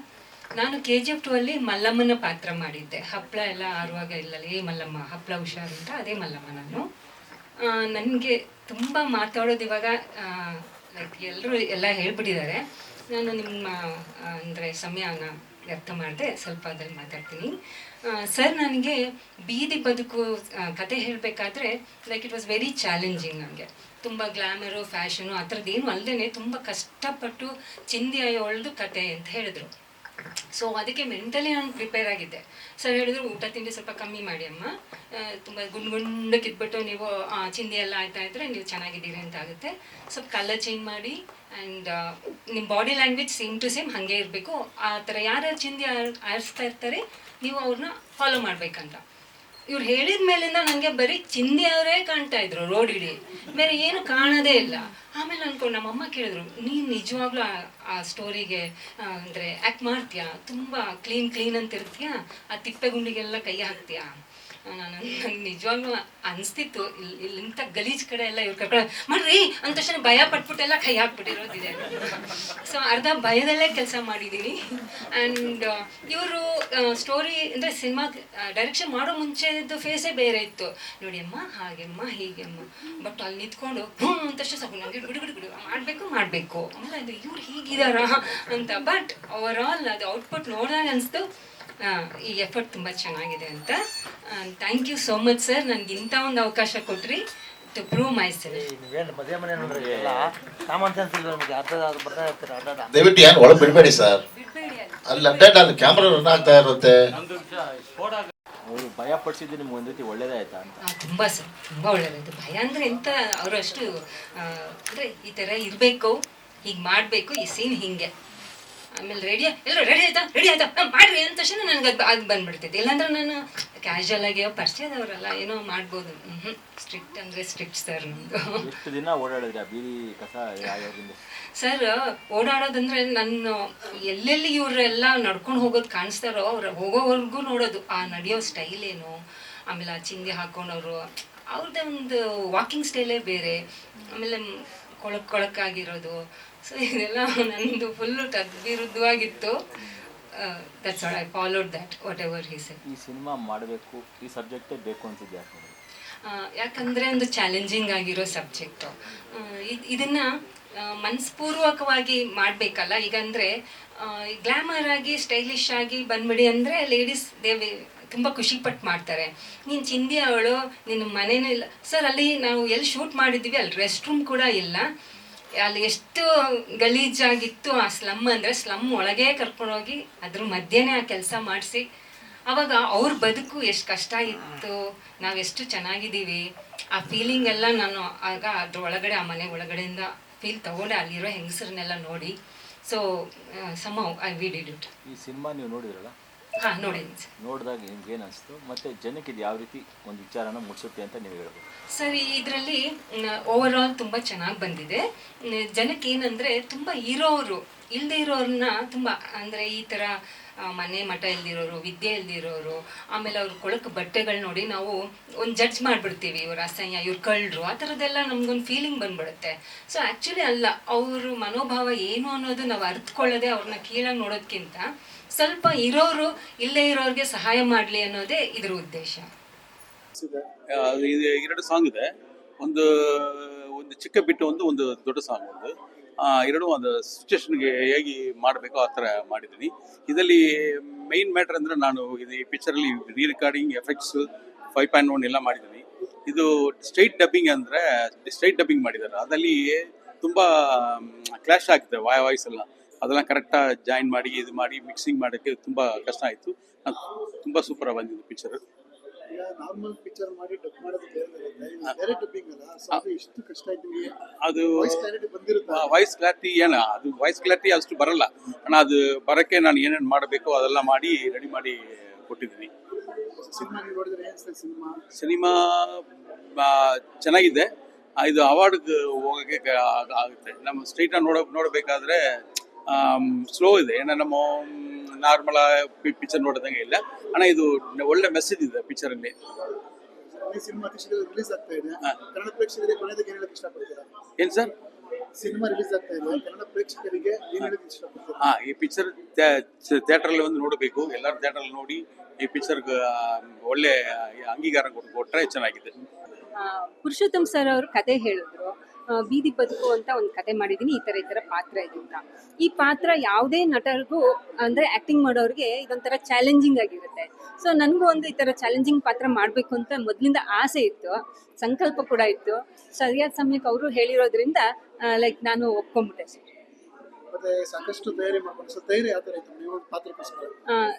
ನಾನು ಕೆ ಜಿ ಎಫ್ ಟು ಅಲ್ಲಿ ಮಲ್ಲಮ್ಮನ ಪಾತ್ರ ಮಾಡಿದ್ದೆ. ಹಪ್ಪಳ ಎಲ್ಲ ಆರುವಾಗ ಇಲ್ಲಲ್ಲ ಏ ಮಲ್ಲಮ್ಮ ಹಪ್ಪಳ ಹುಷಾರು ಅಂತ ಅದೇ ಮಲ್ಲಮ್ಮ ನಾನು. ನನಗೆ ತುಂಬ ಮಾತಾಡೋದು ಇವಾಗ ಲೈಕ್ ಎಲ್ಲರೂ ಎಲ್ಲ ಹೇಳ್ಬಿಟ್ಟಿದ್ದಾರೆ. ನಾನು ನಿಮ್ಮ ಅಂದರೆ ಸಮಯನ ವ್ಯರ್ಥ ಮಾಡಿದೆ, ಸ್ವಲ್ಪ ಅದ್ರಲ್ಲಿ ಮಾತಾಡ್ತೀನಿ. ಸರ್ ನನಗೆ ಬೀದಿ ಬದುಕು ಕತೆ ಹೇಳಬೇಕಾದ್ರೆ like it was very challenging ನನಗೆ. ತುಂಬ ಗ್ಲ್ಯಾಮರು ಫ್ಯಾಷನು ಆ ಥರದ್ದು ಏನು ಅಲ್ಲದೇ ತುಂಬ ಕಷ್ಟಪಟ್ಟು ಚಿಂದಿ ಒಳ್ದು ಕತೆ ಅಂತ ಹೇಳಿದ್ರು. ಸೊ ಅದಕ್ಕೆ ಮೆಂಟಲಿ ನಾನು ಪ್ರಿಪೇರ್ ಆಗಿದ್ದೆ. ಸರ್ ಹೇಳಿದ್ರು, ಊಟ ತಿಂಡಿ ಸ್ವಲ್ಪ ಕಮ್ಮಿ ಮಾಡಿ ಅಮ್ಮ. ತುಂಬ ಗುಂಡ್ ಗುಂಡಕ್ಕೆ ಇದ್ಬಿಟ್ಟು ನೀವು ಚಿಂದಿ ಎಲ್ಲ ಆಯ್ತಾ ಇದ್ರೆ ನೀವು ಚೆನ್ನಾಗಿದ್ದೀರಿ ಅಂತ ಆಗುತ್ತೆ. ಸ್ವಲ್ಪ ಕಲರ್ ಚೇಂಜ್ ಮಾಡಿ ಆ್ಯಂಡ್ ನಿಮ್ಮ body language same to same ಹಾಗೆ ಇರಬೇಕು. ಆ ಥರ ಯಾರ್ಯಾರು ಚಿಂದಿ ಆರ್- ಆರಿಸ್ತಾ ಇರ್ತಾರೆ, ನೀವು ಅವ್ರನ್ನ ಫಾಲೋ ಮಾಡಬೇಕಂತ. ಇವ್ರು ಹೇಳಿದ ಮೇಲಿಂದ ನನಗೆ ಬರೀ ಚಿಂದಿ ಅವರೇ ಕಾಣ್ತಾ ಇದ್ರು ರೋಡ್ ಇಡೀ ಬೇರೆ ಏನು ಕಾಣೋದೇ ಇಲ್ಲ. ಆಮೇಲೆ ಅನ್ಕೊಂಡು ನಮ್ಮಮ್ಮ ಕೇಳಿದ್ರು, ನೀನು ನಿಜವಾಗ್ಲೂ ಆ- ಸ್ಟೋರಿಗೆ ಅಂದರೆ ಆ್ಯಕ್ಟ್ ಮಾಡ್ತೀಯಾ? ತುಂಬ ಕ್ಲೀನ್ ಕ್ಲೀನ್ ಅಂತ ಇರ್ತೀಯಾ? ಆ ತಿಪ್ಪೆ ಗುಂಡಿಗೆಲ್ಲ ಕೈ ಹಾಕ್ತೀಯಾ? ನಾನು ನಂಗೆ ನಿಜವಾಗ್ಲೂ ಅನಿಸ್ತಿತ್ತು. ಇಲ್ಲಿ ಇಲ್ಲಿ ಇಂಥ ಗಲೀಜ್ ಕಡೆ ಎಲ್ಲ ಇವ್ರು ಕರ್ಕೊಂಡು ಮಾಡ್ರಿ, ಅಂದ ತಕ್ಷಣ ಭಯ ಪಟ್ಬಿಟ್ಟೆಲ್ಲ ಕೈ ಹಾಕ್ಬಿಟ್ಟಿರೋದಿದೆ ಸೊ ಅರ್ಧ ಭಯದಲ್ಲೇ ಕೆಲಸ ಮಾಡಿದ್ದೀನಿ ಆ್ಯಂಡ್ ಇವರು ಸ್ಟೋರಿ ಅಂದರೆ ಸಿನಿಮಾ ಡೈರೆಕ್ಷನ್ ಮಾಡೋ ಮುಂಚೆದು ಫೇಸೇ ಬೇರೆ ಇತ್ತು. ನೋಡಿ ಅಮ್ಮ, ಹಾಗೆಮ್ಮ, ಹೀಗೆಮ್ಮ. ಬಟ್ ಅಲ್ಲಿ ನಿಂತ್ಕೊಂಡು ಹ್ಞೂ ಅಂತ ತಕ್ಷಣ ಸಾಕು ನನಗೆ ಗುಡು ಗುಡು ಗುಡು, ಮಾಡಬೇಕು ಮಾಡಬೇಕು. ಆಮೇಲೆ ಅದು ಇವ್ರು ಹೀಗಿದಾರಾ? ಅಂತ. ಬಟ್ ಓವರ್ ಆಲ್ ಅದು ಔಟ್ಪುಟ್ ನೋಡಿದಾಗ ಅನಿಸ್ತು. ಈ ಎಫರ್ಟ್ ತುಂಬ ಚೆನ್ನಾಗಿದೆ ಅಂತ. Thank you so much sir ನನಗೆ ಇಂಥ ಒಂದು ಅವಕಾಶ ಕೊಟ್ರಿ ಟು ಪ್ರೂವ್ ಮೈ ಸೆಲ್ಫ್ ದಯವಿಟ್ಟು ಏನು ಒಳಗೆ ಬಿಡಬೇಡಿ ಸರ್ ಅಲ್ಲಿ ಅಪ್ಡೇಟ್ ಅಲ್ಲಿ ಕ್ಯಾಮ್ರಾ ರನ್ ಆಗ್ತಾ ಇರುತ್ತೆ. ಅವರು ಭಯ ಪಡಿಸಿದ್ದು ನಿಮ್ಗೆ ಒಂದು ರೀತಿ ಒಳ್ಳೇದಾಯ್ತಾ ಅಂತ? ತುಂಬ ಸರ್ ತುಂಬ ಒಳ್ಳೇದಾಯ್ತು ಭಯ ಅಂದರೆ ಎಂತ ಅವರು ಅಷ್ಟು ಅಂದರೆ ಈ ಥರ ಇರಬೇಕು ಹೀಗೆ ಮಾಡಬೇಕು ಈ ಸೀನ್ ಹೀಗೆ. ಆಮೇಲೆ ರೆಡಿ ಎಲ್ಲರೂ ರೆಡಿ ಆಯ್ತಾ? ರೆಡಿ ಆಯ್ತಾ? ನಾನು ಮಾಡ್ರಿ ಅಂದ ತಕ್ಷಣ ನನಗೆ ಅದು ಅದು ಬಂದ್ಬಿಡ್ತೈತೆ. ಇಲ್ಲಾಂದ್ರೆ ನಾನು ಕ್ಯಾಶುವಲ್ ಆಗಿ ಪರಿಚಯದವರಲ್ಲ ಏನೋ ಮಾಡ್ಬೋದು. ಹ್ಞೂ ಸ್ಟ್ರಿಕ್ಟ್ ಅಂದರೆ ಸ್ಟ್ರಿಕ್ಟ್ ಸರ್ ನಮ್ಮದು ದಿನ ಓಡಾಡಿದ್ರೆ ಬೀದಿ ಕಸ ಸರ್ ಓಡಾಡೋದಂದ್ರೆ ನನ್ನ ಎಲ್ಲೆಲ್ಲಿ ಇವರೆಲ್ಲ ನಡ್ಕೊಂಡು ಹೋಗೋದು ಕಾಣಿಸ್ತಾರೋ ಅವ್ರು ಹೋಗೋವರೆಗೂ ನೋಡೋದು. ಆ ನಡೆಯೋ ಸ್ಟೈಲ್ ಏನು? ಆಮೇಲೆ ಆ ಚಿಂದಿ ಹಾಕೊಂಡವರು. ಅವ್ರದ್ದೇ ಒಂದು ವಾಕಿಂಗ್ ಸ್ಟೈಲೇ ಬೇರೆ. ಆಮೇಲೆ ಕೊಳಕ್ ಕೊಳಕಾಗಿರೋದು. ಸೊ ಇದೆಲ್ಲ ನಂದು full ತದ್ವಿರುದ್ಧವಾಗಿತ್ತು. That's I followed that whatever he said ಈ ಸಿನಿಮಾ ಮಾಡಬೇಕು ಈ ಸಬ್ಜೆಕ್ಟೇ ಬೇಕು ಅಂತಿದ್ದೆ ಯಾಕೆ ಯಾಕಂದ್ರೆ ಒಂದು ಚಾಲೆಂಜಿಂಗ್ ಆಗಿರೋ ಸಬ್ಜೆಕ್ಟು. ಇದನ್ನ ಆ, ಮನಸ್ಪೂರ್ವಕವಾಗಿ ಮಾಡಬೇಕಲ್ಲ ಈಗ ಅಂದರೆ ಗ್ಲಾಮರ್ ಆಗಿ ಸ್ಟೈಲಿಶ್ ಆಗಿ ಬಂದ್ಬಿಡಿ ಅಂದರೆ ಲೇಡೀಸ್ ದೇವಿ ತುಂಬ ಖುಷಿ ಪಟ್ಟು ಮಾಡ್ತಾರೆ. ನೀನು ಚಿಂದಿ ಅವಳು, ನಿನ್ನ ಮನೇನೂ ಇಲ್ಲ. ಸರ್, ಅಲ್ಲಿ ನಾವು ಎಲ್ಲಿ ಶೂಟ್ ಮಾಡಿದ್ದೀವಿ ಅಲ್ಲಿ ರೆಸ್ಟ್ ರೂಮ್ ಕೂಡ ಇಲ್ಲ. ಅಲ್ಲಿ ಎಷ್ಟು ಗಲೀಜಾಗಿತ್ತು ಆ ಸ್ಲಮ್ ಅಂದರೆ ಸ್ಲಮ್ ಒಳಗೆ ಕರ್ಕೊಂಡೋಗಿ ಅದ್ರ ಮಧ್ಯೆನೇ ಆ ಕೆಲಸ ಮಾಡಿಸಿ. ಅವಾಗ ಅವ್ರ ಬದುಕು ಎಷ್ಟು ಕಷ್ಟ ಇತ್ತು ನಾವೆಷ್ಟು ಚೆನ್ನಾಗಿದ್ದೀವಿ. ಆ ಫೀಲಿಂಗ್ ಎಲ್ಲ ನಾನು ಆಗ ಅದ್ರ ಒಳಗಡೆ, ಆ ಮನೆ ಒಳಗಡೆಯಿಂದ ಫೀಲ್ ತಗೊಂಡೆ. ಅಲ್ಲಿರೋ ಹೆಂಗಸರನ್ನೆಲ್ಲ ನೋಡಿ. So some I we did it ಈ ಸಿನಿಮಾ ನೀವು ನೋಡಿದ್ರಲ್ಲ? ಹಾಂ ನೋಡಿದ್ದೀನಿ ಸರ್ ನೋಡಿದಾಗ ನಿಮ್ಗೆ ಏನು ಅನಿಸ್ತು? ಮತ್ತೆ ಜನಕ್ಕೆ ಇದು ಯಾವ ರೀತಿ ಒಂದು ವಿಚಾರನ ಮುಟ್ಸುತ್ತೆ ಅಂತ ನೀವು ಹೇಳ್ಬೋದು. ಸರ್ ಇದರಲ್ಲಿ ಓವರ್ ಆಲ್ ತುಂಬಾ ಚೆನ್ನಾಗಿ ಬಂದಿದೆ. ಜನಕ್ಕೆ ಏನಂದರೆ ತುಂಬ ಇರೋರು ಇಲ್ಲದೆ ಇರೋರನ್ನ ತುಂಬಾ ಅಂದ್ರೆ ಈ ಥರ ಆ, ಮನೆ ಮಠ ಇಲ್ದಿರೋರು, ವಿದ್ಯೆ ಇಲ್ದಿರೋರು, ಆಮೇಲೆ ಅವ್ರ ಕೊಳಕು ಬಟ್ಟೆಗಳು ನೋಡಿ ನಾವು ಒಂದು ಜಡ್ಜ್ ಮಾಡಿಬಿಡ್ತೀವಿ. ಇವ್ರ ಅಸಹ್ಯ, ಇವ್ರ ಕಳ್ಳರು, ಆ ಥರದ್ದೆಲ್ಲ ನಮ್ಗೊಂದು ಫೀಲಿಂಗ್ ಬಂದ್ಬಿಡುತ್ತೆ. ಸೊ ಆ್ಯಕ್ಚುಲಿ ಅಲ್ಲ, ಅವ್ರ ಮನೋಭಾವ ಏನು ಅನ್ನೋದು ನಾವು ಅರ್ತ್ಕೊಳ್ಳೋದೆ ಅವ್ರನ್ನ ಕೀಳಾಗಿ ನೋಡೋದಕ್ಕಿಂತ ಸ್ವಲ್ಪ ಇರೋರು ಇಲ್ಲೇ ಇರೋರಿಗೆ ಸಹಾಯ ಮಾಡಲಿ ಅನ್ನೋದೇ ಇದ್ರ ಉದ್ದೇಶ. ಎರಡು ಸಾಂಗ್ ಇದೆ. ಒಂದು ಒಂದು ಚಿಕ್ಕ ಬಿಟ್ಟು ಒಂದು ಒಂದು ದೊಡ್ಡ ಸಾಂಗ್ ಒಂದು. ಎರಡು ಒಂದು ಸಿಚುವೇಶನ್ಗೆ ಹೇಗೆ ಮಾಡಬೇಕು ಆ ಥರ ಮಾಡಿದ್ದೀನಿ. ಇದರಲ್ಲಿ ಮೈನ್ ಮ್ಯಾಟ್ರ್ ಅಂದರೆ ನಾನು ಇದು ಈ ಪಿಕ್ಚರಲ್ಲಿ re recording effects five point one ಎಲ್ಲ ಮಾಡಿದ್ದೀನಿ. ಇದು ಸ್ಟ್ರೈಟ್ ಡಬ್ಬಿಂಗ್ ಅಂದರೆ ಸ್ಟ್ರೈಟ್ ಡಬ್ಬಿಂಗ್ ಮಾಡಿದ್ದಾರೆ. ಅದರಲ್ಲಿ ತುಂಬ ಕ್ಲಾಶ್ ಆಗ್ತದೆ ವಾಯ್ ವಾಯ್ಸ್ ಎಲ್ಲ. ಅದೆಲ್ಲ ಕರೆಕ್ಟಾಗಿ ಜಾಯಿನ್ ಮಾಡಿ, ಇದು ಮಾಡಿ ಮಿಕ್ಸಿಂಗ್ ಮಾಡೋಕ್ಕೆ ತುಂಬ ಕಷ್ಟ ಆಯಿತು. ತುಂಬ ಸೂಪರಾಗಿ ಬಂದಿದ್ದು ಪಿಕ್ಚರ್ ನಾರ್ಮಲ್ ಪಿಕ್ಚರ್ ಮಾಡಿ ಡಬ್ ಮಾಡೋದು ಬೇರೆ ಡಬ್ಬಿಂಗ್ ಅಲ್ಲ. ಸೊ ಎಷ್ಟು ಕಷ್ಟ ಆಯ್ತು ನಿಮಗೆ ಅದು ವಾಯ್ಸ್ ಕ್ಲಾರಿಟಿ ಬಂದಿರುತ್ತಾ? ವಾಯ್ಸ್ ಕ್ಲಾರಿಟಿ ಏನ? ಅದು ವಾಯ್ಸ್ ಕ್ಲಾರಿಟಿ ಅಷ್ಟು ಬರಲ್ಲ. ಅಣ್ಣ ಅದು ಬರೋಕ್ಕೆ ನಾನು ಏನೇನು ಮಾಡಬೇಕು ಅದೆಲ್ಲ ಮಾಡಿ ರೆಡಿ ಮಾಡಿ ಕೊಟ್ಟಿದ್ದೀನಿ. ಸಿನಿಮಾ ನೋಡಿದ್ರೆ ಸಿನಿಮಾ? ಸಿನಿಮಾ ಚೆನ್ನಾಗಿದೆ. ಇದು ಅವಾರ್ಡ್ ಹೋಗೋಕ್ಕೆ ಆಗ- ಆಗುತ್ತೆ. ನಮ್ಮ ಸ್ಟ್ರೈಟಾಗಿ ನೋಡೋ ನೋಡಬೇಕಾದ್ರೆ ಸ್ಲೋ ಇದೆ. ಏನೋ ನಮ್ಮ ನಾರ್ಮಲ್ ಪಿಕ್ಚರ್ ನೋಡಿದಂಗೆ ಇಲ್ಲ. ಅಣ್ಣ ಇದು ಒಳ್ಳೆ ಮೆಸೇಜ್ ಇದೆ ಪಿಕ್ಚರಲ್ಲಿ ಈ ಸಿನಿಮಾ ಅತಿ ಶೀಘ್ರ ರಿಲೀಸ್ ಆಗ್ತಾ ಇದೆ. ಕನ್ನಡ ಪ್ರೇಕ್ಷಕರಿಗೆ ಕೊನೆಯದಾಗಿ ಏನ್ ಹೇಳಕ್ ಇಷ್ಟಪಡ್ತೀರಾ? ಏನು ಸರ್ ಸಿನಿಮಾ ರಿಲೀಸ್ ಆಗ್ತಾ ಇದೆ. ಕನ್ನಡ ಪ್ರೇಕ್ಷಕರಿಗೆ ಏನ್ ಹೇಳಕ್ ಇಷ್ಟಪಡ್ತೀರಾ? ಹಾ ಈ ಪಿಕ್ಚರ್ ಥಿಯೇಟರ್ ಅಲ್ಲಿ ಒಂದು ನೋಡಬೇಕು. ಎಲ್ಲರೂ ಥಿಯೇಟ್ರಲ್ಲಿ ನೋಡಿ ಈ ಪಿಚ್ಚರ್ ಒಳ್ಳೆ ಅಂಗೀಕಾರ ಕೊಟ್ಟು ಕೊಟ್ಟರೆ ಚೆನ್ನಾಗಿದೆ. ಆ, ಪುರುಷೋತ್ತಮ್ ಸರ್ ಅವರು ಕತೆ ಹೇಳಿದ್ರು. ಬೀದಿ ಬದುಕು ಅಂತ ಒಂದು ಕತೆ ಮಾಡಿದ್ದೀನಿ ಈ ಥರ ಈ ಥರ ಪಾತ್ರ ಇದೆ ಅಂತ. ಈ ಪಾತ್ರ ಯಾವುದೇ ನಟರಿಗೂ ಅಂದರೆ ಆ್ಯಕ್ಟಿಂಗ್ ಮಾಡೋರಿಗೆ ಇದೊಂಥರ ಚಾಲೆಂಜಿಂಗ್ ಆಗಿರುತ್ತೆ. ಸೊ ನನಗೂ ಒಂದು ಈ ಥರ ಚಾಲೆಂಜಿಂಗ್ ಪಾತ್ರ ಮಾಡಬೇಕು ಅಂತ ಮೊದಲಿಂದ ಆಸೆ ಇತ್ತು. ಸಂಕಲ್ಪ ಕೂಡ ಇತ್ತು. ಸರಿಯಾದ ಸಮಯಕ್ಕೆ ಅವರು ಹೇಳಿರೋದ್ರಿಂದ ಲೈಕ್ ನಾನು ಒಪ್ಕೊಂಡ್ಬಿಟ್ಟೆ ಸರ್ ಸಾಕಷ್ಟು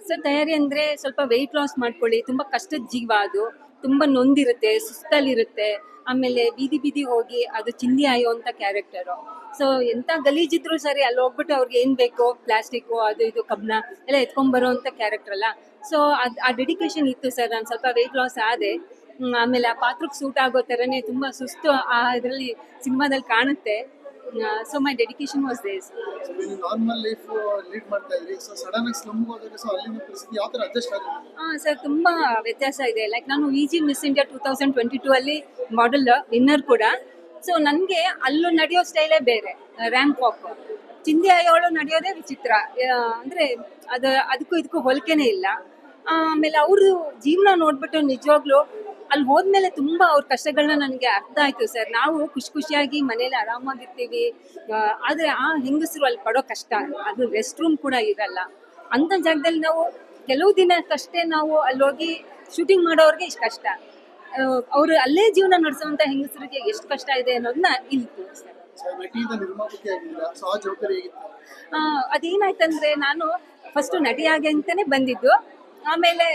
ಸರ್ ತಯಾರಿ ಅಂದ್ರೆ ಸ್ವಲ್ಪ ವೆಯ್ಟ್ ಲಾಸ್ ಮಾಡ್ಕೊಳ್ಳಿ. ತುಂಬಾ ಕಷ್ಟದ ಜೀವ ಅದು. ತುಂಬಾ ನೊಂದಿರುತ್ತೆ ಸುಸ್ತಲ್ಲಿರುತ್ತೆ ಆಮೇಲೆ ಬೀದಿ ಬೀದಿ ಹೋಗಿ ಅದು ಚಿಂದಿ ಅಂತ ಕ್ಯಾರೆಕ್ಟರು ಸೊ ಎಂಥ ಗಲೀಜಿದ್ರು ಸರಿ ಅಲ್ಲಿ ಹೋಗ್ಬಿಟ್ಟು ಅವ್ರಿಗೆ ಏನು ಬೇಕೋ ಪ್ಲಾಸ್ಟಿಕ್ಕು ಅದು ಇದು, ಕಬ್ಬಣ ಎಲ್ಲ ಎತ್ಕೊಂಡ್ಬರೋ ಅಂತ ಕ್ಯಾರೆಕ್ಟರ್ ಅಲ್ಲ. ಸೊ ಅದು, ಆ ಡೆಡಿಕೇಶನ್ ಇತ್ತು ಸರ್. ನಾನು ಸ್ವಲ್ಪ ವೆಯ್ಟ್ ಲಾಸ್ ಆದೆ. ಆಮೇಲೆ ಆ ಪಾತ್ರಕ್ಕೆ ಸೂಟ್ ಆಗೋ ಥರನೇ ತುಂಬ ಸುಸ್ತು ಆ, ಇದರಲ್ಲಿ ಸಿನಿಮಾದಲ್ಲಿ ಕಾಣುತ್ತೆ. So my dedication was this so ನೀವು ನಾರ್ಮಲ್ ಲೈಫ್ ಲೀಡ್ ಮಾಡ್ತಾ ಇದ್ರಿ. ಸೊ ಸಡನ್ ಆಗಿ ಸ್ಲಮ್ ಹೋದಾಗ ಸೊ ಅಲ್ಲಿನ ಪರಿಸ್ಥಿತಿ ಯಾವ ಥರ ಅಡ್ಜಸ್ಟ್ ಆಗುತ್ತೆ ಹಾಂ ಸರ್ ತುಂಬ ವ್ಯತ್ಯಾಸ ಇದೆ. ಲೈಕ್ ನಾನು E G Miss India two thousand twenty two ಅಲ್ಲಿ ಮಾಡೆಲ್ ವಿನ್ನರ್ ಕೂಡ. ಸೊ ನನಗೆ ಅಲ್ಲೂ ನಡೆಯೋ ಸ್ಟೈಲೇ ಬೇರೆ. ರ್ಯಾಂಪ್ ವಾಕ್ ಚಿಂದಿ ಅಯ್ಯೋಳು ನಡೆಯೋದೇ ವಿಚಿತ್ರ. ಅಂದರೆ ಅಂದ್ರೆ ಅದು ಅದಕ್ಕೂ ಇದಕ್ಕೂ ಹೋಲಿಕೆನೇ ಇಲ್ಲ. ಆಮೇಲೆ ಅವರು ಜೀವನ ನೋಡ್ಬಿಟ್ಟು ನಿಜವಾಗ್ಲೂ ಅಲ್ಲಿ ಹೋದ್ಮೇಲೆ ತುಂಬ ಅವ್ರ ಕಷ್ಟಗಳನ್ನ ನನಗೆ ಅರ್ಥ ಆಯ್ತು ಸರ್. ನಾವು ಖುಷಿ ಖುಷಿಯಾಗಿ ಮನೇಲಿ ಆರಾಮಾಗಿರ್ತೀವಿ. ಆದರೆ ಆ ಹೆಂಗಸರು ಅಲ್ಲಿ ಪಡೋ ಕಷ್ಟ ಅದು ರೆಸ್ಟ್ ರೂಮ್ ಕೂಡ ಇರಲ್ಲ. ಅಂತ ಜಾಗದಲ್ಲಿ ನಾವು ಕೆಲವು ದಿನಕ್ಕಷ್ಟೇ ನಾವು ಅಲ್ಲಿ ಹೋಗಿ ಶೂಟಿಂಗ್ ಮಾಡೋರಿಗೆ ಇಷ್ಟು ಕಷ್ಟ. ಅವರು ಅಲ್ಲೇ ಜೀವನ ನಡೆಸುವಂತ ಹೆಂಗಸರಿಗೆ ಎಷ್ಟು ಕಷ್ಟ ಇದೆ ಅನ್ನೋದನ್ನ ಇಲ್ಲಿ ತೋರಿಸ್ತಾರೆ ಅದೇನಾಯ್ತಂದ್ರೆ ನಾನು ಫಸ್ಟ್ ನಟಿಯಾಗಿ ಅಂತಾನೆ ಬಂದಿದ್ದು. ಆಮೇಲೆ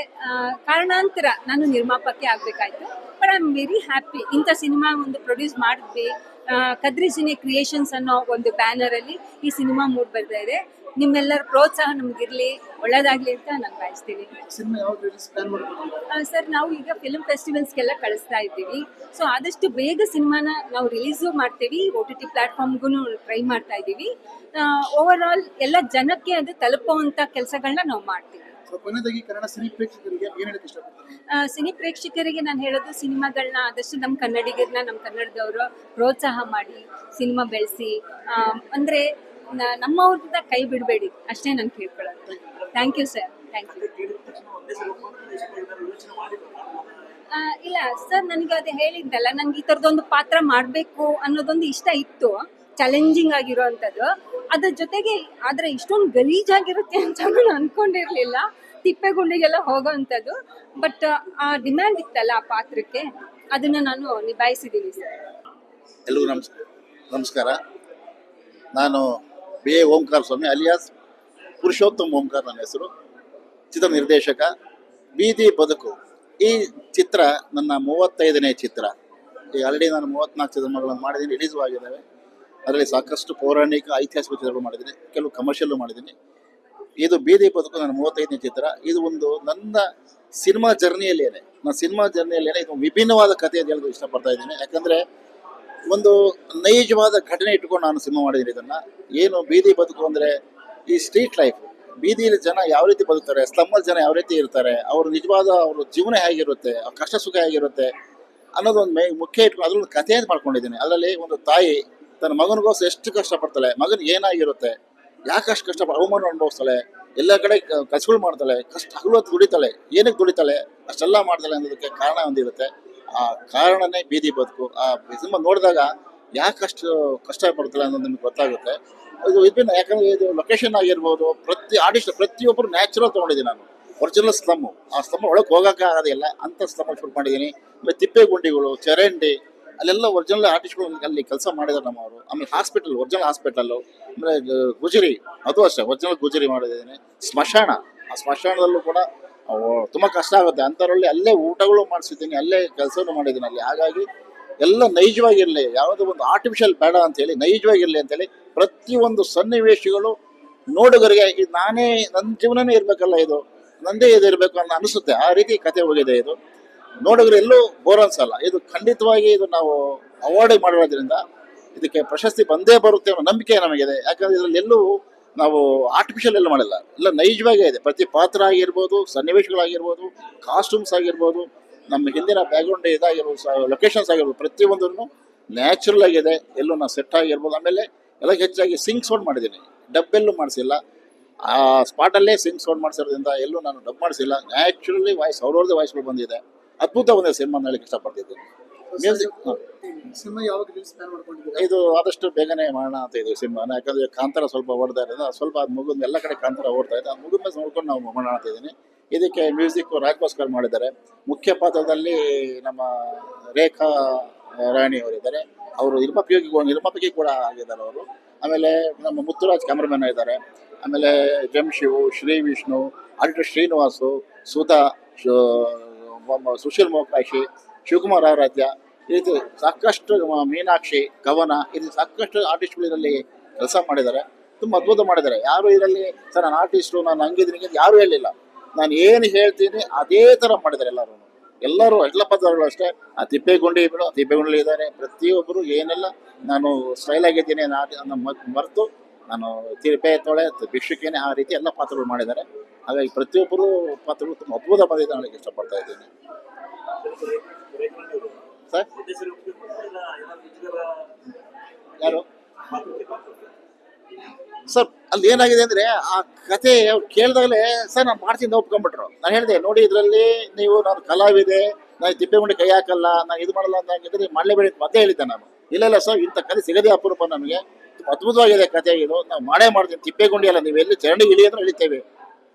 ಕಾರಣಾಂತರ ನಾನು ನಿರ್ಮಾಪಕಿ ಆಗ್ಬೇಕಾಯ್ತು. But I am very happy ಇಂಥ ಸಿನಿಮಾ ಒಂದು ಪ್ರೊಡ್ಯೂಸ್ ಮಾಡಿದ್ವಿ. ಕದ್ರಿ ಸಿನಿ ಕ್ರಿಯೇಷನ್ಸ್ ಅನ್ನೋ ಒಂದು ಬ್ಯಾನರ್ ಅಲ್ಲಿ ಈ ಸಿನಿಮಾ ಮೂಡ್ ಬರ್ತಾ ಇದೆ. ನಿಮ್ಮೆಲ್ಲರ ಪ್ರೋತ್ಸಾಹ ನಮಗಿರಲಿ ಒಳ್ಳೇದಾಗ್ಲಿ ಅಂತ ನಾನು ಬಯಸ್ತೀನಿ ಸರ್ ನಾವು ಈಗ ಫಿಲ್ಮ್ ಫೆಸ್ಟಿವಲ್ಸ್ಗೆಲ್ಲ ಕಳಿಸ್ತಾ ಇದ್ದೀವಿ. ಸೊ ಆದಷ್ಟು ಬೇಗ ಸಿನಿಮಾನ ನಾವು ರಿಲೀಸು ಮಾಡ್ತೀವಿ. ಒ ಟಿ ಟಿ ಪ್ಲಾಟ್ಫಾರ್ಮ್ಗೂ ಟ್ರೈ ಮಾಡ್ತಾ ಇದ್ದೀವಿ. ಓವರ್ ಆಲ್ ಎಲ್ಲ ಜನಕ್ಕೆ ಅದು ತಲುಪುವಂಥ ಕೆಲಸಗಳನ್ನ ನಾವು ಮಾಡ್ತೀವಿ. ಕೊನೆಯದಾಗಿ ಕನ್ನಡ ಸಿನಿ ಪ್ರೇಕ್ಷಕರಿಗೆ ಏನ್ ಹೇಳಕ್ ಇಷ್ಟಪಡ್ತೀರಾ? ಆ, ಸಿನಿ ಪ್ರೇಕ್ಷಕರಿಗೆ ನಾನು ಹೇಳೋದು ಸಿನಿಮಾಗಳನ್ನ ಆದಷ್ಟು ನಮ್ಮ ಕನ್ನಡಿಗರನ್ನ ನಮ್ಮ ಕನ್ನಡದವರು ಪ್ರೋತ್ಸಾಹ ಮಾಡಿ ಸಿನಿಮಾ ಬೆಳೆಸಿ ಅಂದರೆ ನಮ್ಮವ್ರನ್ನ ಕೈ ಬಿಡಬೇಡಿ ಅಷ್ಟೇ ನಾನು ಕೇಳ್ಕೊಳ್ಳೋದು. Thank you sir thank you ಇಲ್ಲ ಸರ್ ನನಗೆ ಅದು ಹೇಳಿದ್ದಲ್ಲ ನನಗೆ ಈ ಥರದೊಂದು ಪಾತ್ರ ಮಾಡಬೇಕು ಅನ್ನೋದೊಂದು ಇಷ್ಟ ಇತ್ತು. ಚಾಲೆಂಜಿಂಗ್ ಆಗಿರೋವಂಥದ್ದು ಅದ್ರ ಜೊತೆಗೆ ಆದ್ರೆ ಇಷ್ಟೊಂದು ಗಲೀಜಾಗಿರುತ್ತೆ ಅಂತ ನಾನು ಅನ್ಕೊಂಡಿರ್ಲಿಲ್ಲ. ತಿಪ್ಪೆಗುಂಡಿಗೆಲ್ಲ ಹೋಗೋ ಅಂಥದ್ದು ಬಟ್ ಆ ಡಿಮ್ಯಾಂಡ್ ಇತ್ತಲ್ಲ ಆ ಪಾತ್ರಕ್ಕೆ? ಅದನ್ನ ನಾನು ನಿಭಾಯಿಸಿದ್ದೀನಿ ಸರ್. ಎಲ್ಲರಿಗೂ ನಮಸ್, ನಮಸ್ಕಾರ. ನಾನು B A Omkara Swami, alias Purushottam Omkara ನನ್ನ ಹೆಸರು. ಚಿತ್ರ ನಿರ್ದೇಶಕ. ಬೀದಿ ಬದುಕು. ಈ ಚಿತ್ರ ನನ್ನ ಮೂವತ್ತೈದನೇ ಚಿತ್ರ. ಈ ಆಲ್ರೆಡಿ ನಾನು ಮೂವತ್ನಾಲ್ಕು ಚಿತ್ರಗಳನ್ನು ಮಾಡಿದ್ದೀನಿ, ರಿಲೀಸು ಆಗಿದ್ದಾವೆ. ಅದರಲ್ಲಿ ಸಾಕಷ್ಟು ಪೌರಾಣಿಕ ಐತಿಹಾಸಿಕ ಚಿತ್ರಗಳು ಮಾಡಿದ್ದೀನಿ, ಕೆಲವು ಕಮರ್ಷಿಯಲ್ಲು ಮಾಡಿದ್ದೀನಿ. ಇದು ಬೀದಿ ಬದುಕು ನನ್ನ ಮೂವತ್ತೈದನೇ ಚಿತ್ರ. ಇದು ಒಂದು ನನ್ನ ಸಿನಿಮಾ ಜರ್ನಿಯಲ್ಲೇನೆ ನನ್ನ ಸಿನಿಮಾ ಜರ್ನಿಯಲ್ಲೇನೆ ಇದು ವಿಭಿನ್ನವಾದ ಕಥೆ ಅಂತ ಹೇಳೋದು ಇಷ್ಟಪಡ್ತಾ ಇದ್ದೀನಿ. ಯಾಕಂದರೆ ಒಂದು ನೈಜವಾದ ಘಟನೆ ಇಟ್ಕೊಂಡು ನಾನು ಸಿನಿಮಾ ಮಾಡಿದ್ದೀನಿ ಇದನ್ನು. ಏನು ಬೀದಿ ಬದುಕು ಅಂದರೆ ಈ ಸ್ಟ್ರೀಟ್ ಲೈಫ್ ಬೀದಿಯಲ್ಲಿ ಜನ ಯಾವ ರೀತಿ ಬದುಕ್ತಾರೆ ಸ್ಲಮ್ಮಲ್ಲಿ ಜನ ಯಾವ ರೀತಿ ಇರ್ತಾರೆ, ಅವರು ನಿಜವಾದ ಅವ್ರ ಜೀವನ ಹೇಗಿರುತ್ತೆ, ಅವ್ರ ಕಷ್ಟ ಸುಖ ಹೇಗಿರುತ್ತೆ ಅನ್ನೋದೊಂದು ಮೇ ಮುಖ್ಯ ಇಟ್ಕೊಂಡು ಅದರೊಂದು ಕಥೆ ಮಾಡ್ಕೊಂಡಿದ್ದೀನಿ. ಅದರಲ್ಲಿ ಒಂದು ತಾಯಿ ತನ್ನ ಮಗನಿಗೋಸ್ಕರ ಎಷ್ಟು ಕಷ್ಟಪಡ್ತಾಳೆ ಮಗನಿಗೆ ಏನಾಗಿರುತ್ತೆ, ಯಾಕೆ ಅಷ್ಟು ಕಷ್ಟ ಅವಮಾನ ಅನುಭವಿಸ್ತಾಳೆ, ಎಲ್ಲ ಕಡೆ ಕಸಗಳು ಮಾಡ್ತಾಳೆ, ಕಷ್ಟ ಹಗಲು ಹೊತ್ತು ದುಡಿತಾಳೆ ಏನಕ್ಕೆ ದುಡಿತಾಳೆ, ಅಷ್ಟೆಲ್ಲ ಮಾಡ್ತಾಳೆ ಅನ್ನೋದಕ್ಕೆ ಕಾರಣ ಒಂದಿರುತ್ತೆ. ಆ ಕಾರಣನೇ ಬೀದಿ ಬದುಕು. ಆ ಸಿನಿಮಾ ನೋಡಿದಾಗ ಯಾಕೆ ಅಷ್ಟು ಕಷ್ಟ ಪಡ್ತಾಳೆ ಅನ್ನೋದು ನಿಮ್ಗೆ ಗೊತ್ತಾಗುತ್ತೆ. ಇದು ವಿಭಿನ್ನ ಯಾಕಂದ್ರೆ ಇದು ಲೊಕೇಶನ್ ಆಗಿರ್ಬೋದು, ಪ್ರತಿ ಆರ್ಟಿಸ್ಟ್ ಪ್ರತಿಯೊಬ್ಬರು ನ್ಯಾಚುರಲ್ ತೊಗೊಂಡಿದ್ದೀನಿ ನಾನು. ಒರಿಜಿನಲ್ ಸ್ತಂಭ ಆ ಸ್ತಂಭ ಒಳಗೆ ಹೋಗೋಕೆ ಆಗೋದಿಲ್ಲ. ಅಂಥ ಸ್ತಂಭ ಶುರು ಮಾಡಿದ್ದೀನಿ ಆಮೇಲೆ ತಿಪ್ಪೆ ಗುಂಡಿಗಳು, ಚರಂಡಿ ಅಲ್ಲೆಲ್ಲ ಒರಿಜಿನಲ್ ಆರ್ಟಿಸ್ಟ್ಗಳು ಅಲ್ಲಿ ಕೆಲಸ ಮಾಡಿದ್ದಾರೆ ನಮ್ಮವರು. ಆಮೇಲೆ ಹಾಸ್ಪಿಟಲ್ ಒರಿಜಿನಲ್ ಹಾಸ್ಪಿಟಲ್ ಅಂದರೆ ಗುಜರಿ. ಅದು ಅಷ್ಟೇ ಒರಿಜಿನಲ್ ಗುಜರಿ ಮಾಡಿದ್ದೀನಿ. ಸ್ಮಶಾನ. ಆ ಸ್ಮಶಾನದಲ್ಲೂ ಕೂಡ ತುಂಬ ಕಷ್ಟ ಆಗುತ್ತೆ. ಅಂಥವ್ರಲ್ಲಿ ಅಲ್ಲೇ ಊಟಗಳು ಮಾಡಿಸಿದ್ದೀನಿ, ಅಲ್ಲೇ ಕೆಲಸನೂ ಮಾಡಿದ್ದೀನಿ ಅಲ್ಲಿ. ಹಾಗಾಗಿ ಎಲ್ಲ ನೈಜವಾಗಿರಲಿ, ಯಾವುದೋ ಒಂದು ಆರ್ಟಿಫಿಷಿಯಲ್ ಬೇಡ ಅಂತೇಳಿ ನೈಜವಾಗಿರಲಿ ಅಂತೇಳಿ ಪ್ರತಿಯೊಂದು ಸನ್ನಿವೇಶಗಳು ನೋಡುಗರಿಗೆ ನಾನೇ, ನನ್ನ ಜೀವನನೇ ಇರಬೇಕಲ್ಲ ಇದು. ನಂದೇ ಇದು ಇರಬೇಕು ಅನ್ನೋ ಅನಿಸುತ್ತೆ. ಆ ರೀತಿ ಕತೆ ಹೋಗಿದೆ ಇದು. ನೋಡಿದ್ರೆ ಎಲ್ಲೂ ಬೋರ್ ಅನ್ಸಲ್ಲ. ಇದು ಖಂಡಿತವಾಗಿ ಇದು ನಾವು ಅವಾರ್ಡ್ ಮಾಡಿರೋದ್ರಿಂದ ಇದಕ್ಕೆ ಪ್ರಶಸ್ತಿ ಬಂದೇ ಬರುತ್ತೆ ಅನ್ನೋ ನಂಬಿಕೆ ನಮಗಿದೆ. ಯಾಕಂದ್ರೆ ಇದರಲ್ಲಿ ಎಲ್ಲೂ ನಾವು ಆರ್ಟಿಫಿಷಿಯಲ್ ಎಲ್ಲ ಮಾಡಿಲ್ಲ. ಎಲ್ಲ ನೈಜವಾಗೇ ಇದೆ. ಪ್ರತಿ ಪಾತ್ರ ಆಗಿರ್ಬೋದು ಸನ್ನಿವೇಶಗಳಾಗಿರ್ಬೋದು ಕಾಸ್ಟ್ಯೂಮ್ಸ್ ಆಗಿರ್ಬೋದು, ನಮ್ಮ ಹಿಂದಿನ ಬ್ಯಾಕ್ಗ್ರೌಂಡ್ ಇದಾಗಿರ್ಬೋದು ಲೊಕೇಶನ್ಸ್ ಆಗಿರ್ಬೋದು, ಪ್ರತಿಯೊಂದನ್ನು ನ್ಯಾಚುರಲ್ ಆಗಿದೆ. ಎಲ್ಲೂ ನಾವು ಸೆಟ್ ಆಗಿರ್ಬೋದು. ಆಮೇಲೆ ಎಲ್ಲ ಹೆಚ್ಚಾಗಿ ಸಿಂಗ್ ಸೌಂಡ್ ಮಾಡಿದ್ದೀನಿ. ಡಬ್ಬೆಲ್ಲೂ ಮಾಡಿಸಿಲ್ಲ. ಆ ಸ್ಪಾಟಲ್ಲೇ ಸಿಂಗ್ ಸೌಂಡ್ ಮಾಡಿಸಿರೋದ್ರಿಂದ ಎಲ್ಲೂ ನಾನು ಡಬ್ ಮಾಡಿಸಿಲ್ಲ. ನ್ಯಾಚುರಲಿ ವಾಯ್ಸ್ ಅವ್ರವ್ರದ್ದೇ ವಾಯ್ಸ್ಗಳು ಬಂದಿದೆ. ಅದ್ಭುತ ಒಂದು ಸಿನಿಮಾ ಹೇಳಕ್ಕೆ ಇಷ್ಟಪಡ್ತಿದ್ದೀನಿ ಮ್ಯೂಸಿಕ್ ಸಿನಿಮಾ ಯಾವಾಗ ರಿಲೀಸ್ ಪ್ಲಾನ್ ಮಾಡ್ಕೊಂಡಿದ್ದೀರಾ? ಇದು ಆದಷ್ಟು ಬೇಗನೆ ಮಾಡೋಣ ಅಂತ ಇದು ಸಿನಿಮಾ. ಯಾಕಂದ್ರೆ ಕಾಂತಾರ ಸ್ವಲ್ಪ ಓಡ್ತಾ ಇರೋದು ಸ್ವಲ್ಪ ಅದು ಮುಗಿದ ಎಲ್ಲ ಕಡೆ ಕಾಂತಾರ ಓಡ್ತಾ ಇದೆ. ಅದು ಮುಗಿದ ಮೇಲೆ ನೋಡ್ಕೊಂಡು ನಾವು ಮಾಡೋಣ ಅಂತ ಇದ್ದೀನಿ. ಇದಕ್ಕೆ ಮ್ಯೂಸಿಕ್ ರಾಜ್ಭಾಸ್ಕರ್ ಮಾಡಿದ್ದಾರೆ. ಮುಖ್ಯ ಪಾತ್ರದಲ್ಲಿ ನಮ್ಮ ರೇಖಾ ರಾಣಿ ಅವರಿದ್ದಾರೆ. ಅವರು ನಿರ್ಮಾಪಿಗೆ ನಿರ್ಮಾಪಕಿ ಕೂಡ ಆಗಿದ್ದಾರೆ ಅವರು. ಆಮೇಲೆ ನಮ್ಮ ಮುತ್ತುರಾಜ್ ಕ್ಯಾಮ್ರಾಮನ್ ಇದ್ದಾರೆ. ಆಮೇಲೆ ಜಂಶಿವು ಶ್ರೀ ವಿಷ್ಣು ಅಲ್ಟ ಶ್ರೀನಿವಾಸು ಸುಧಾ ಸುಶೀಲ್ ಮೋಕಾಶಿ ಶಿವಕುಮಾರ್ ಆರಾಧ್ಯ ಈ ರೀತಿ ಸಾಕಷ್ಟು ಮೀನಾಕ್ಷಿ ಕವನ ಇದು ಸಾಕಷ್ಟು ಆರ್ಟಿಸ್ಟ್ಗಳು ಇದರಲ್ಲಿ ಕೆಲಸ ಮಾಡಿದ್ದಾರೆ. ತುಂಬ ಅದ್ಭುತ ಮಾಡಿದ್ದಾರೆ. ಯಾರು ಇದರಲ್ಲಿ, ಸರ್, ನಾನು ಆರ್ಟಿಸ್ಟು ನಾನು ಹಂಗಿದ್ದೀನಿ ಯಾರು ಹೇಳಿಲ್ಲ. ನಾನು ಏನು ಹೇಳ್ತೀನಿ, ಅದೇ ಥರ ಮಾಡಿದ್ದಾರೆ ಎಲ್ಲರೂ. ಎಲ್ಲರೂ, ಎಲ್ಲ ಪದಗಳು ಅಷ್ಟೇ. ಆ ತಿಪ್ಪೇಗುಂಡಿ ಬಿಡು ತಿಪ್ಪೇಗುಂಡಿ ಇದ್ದಾರೆ. ಪ್ರತಿಯೊಬ್ಬರು ಏನೆಲ್ಲ ನಾನು ಸ್ಟೈಲ್ ಆಗಿದ್ದೀನಿ, ನಾನು ಮರೆತು, ನಾನು ತಿರುಪೆ ತೊಳೆ ಭಿಕ್ಷಕೇನೆ ಆ ರೀತಿ ಎಲ್ಲ ಪಾತ್ರಗಳು ಮಾಡಿದ್ದಾರೆ. ಹಾಗಾಗಿ ಪ್ರತಿಯೊಬ್ಬರು ಪಾತ್ರಗಳು ತುಂಬ ಅದ್ಭುತ ಬಂದಿದೆ ನನಗೆ ಇಷ್ಟಪಡ್ತಾ ಇದ್ದೀನಿ. ಯಾರು? ಸರ್, ಅಲ್ಲಿ ಏನಾಗಿದೆ ಅಂದ್ರೆ ಆ ಕತೆ ಕೇಳಿದಾಗಲೇ, ಸರ್, ನಾನು ಮಾಡ್ತೀನಿ ಒಪ್ಕೊಂಡ್ಬಿಟ್ರು. ನಾನು ಹೇಳಿದೆ, ನೋಡಿ, ಇದರಲ್ಲಿ ನೀವು, ನಾನು ಕಲಾವಿದೆ, ನಾನು ತಿಪ್ಪೆಗುಂಡಿ ಕೈ ಹಾಕಲ್ಲ, ನಾನು ಇದು ಮಾಡಲ್ಲ ಅಂತ ಹಂಗಿದ್ರೆ ಮಾಡಲೇಬೇಡಿ ಮತ್ತೆ ಹೇಳಿದ್ದೆ ನಾನು. ಇಲ್ಲ ಇಲ್ಲ, ಸರ್, ಇಂಥ ಕತೆ ಸಿಗದೆ ಅಪರೂಪ ನಮಗೆ. ಅದ್ಭುತವಾಗಿದೆ ಕತೆ ಇದು. ನಾವು ಮಾಡೇ ಮಾಡ್ತೀನಿ ತಿಪ್ಪೆಗುಂಡಿ ಅಲ್ಲ, ನೀವು ಎಲ್ಲಿ ಚರಂಡಿ ಇಳಿ ಅಂದ್ರೆ ಇಳಿತೇವೆ.